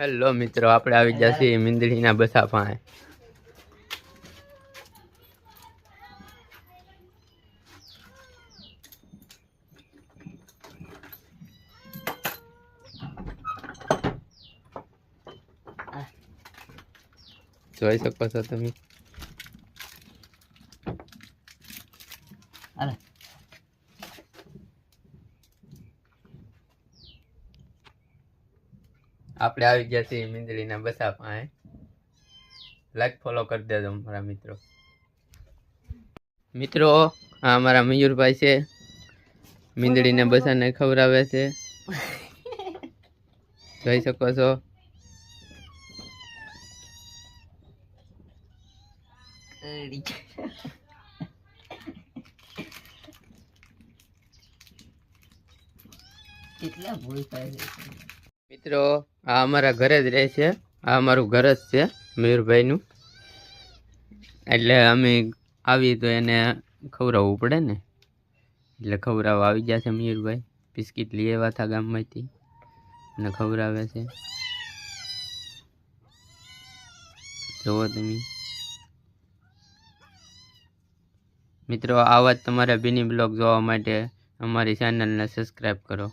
Hello મિત્રો આપણે આવી ગયા છીએ મીંદડીના બસા પાસે. જોઈ શકો છો તમે? અરે. આપણે આવી ગયા છીએ મીંદડીના બસા પાસે લાઈક ફોલો કરી દેજો મારા મિત્રો. મિત્રો, આ અમારા મયુરભાઈ છે. મીંદડીને બસાને ખવડાવે છે. જોઈ શકો છો. કેટલા ભૂલ થાય છે. મિત્રો, આ અમારા ઘરે જ રહે છે. આ અમારું ઘર જ છે મયુરભાઈનું એટલે અમે આવી તો એને ખવડાવવું પડે ને. એટલે ખવડાવવા આવી ગયા છે મયુરભાઈ બિસ્કિટ લઈ આવ્યા હતા ગામમાંથી. અને ખવડાવે છે. જુઓ તમે. મિત્રો આવા જ તમારા બિની બ્લોગ જોવા માટે અમારી ચેનલને સબસ્ક્રાઈબ કરો.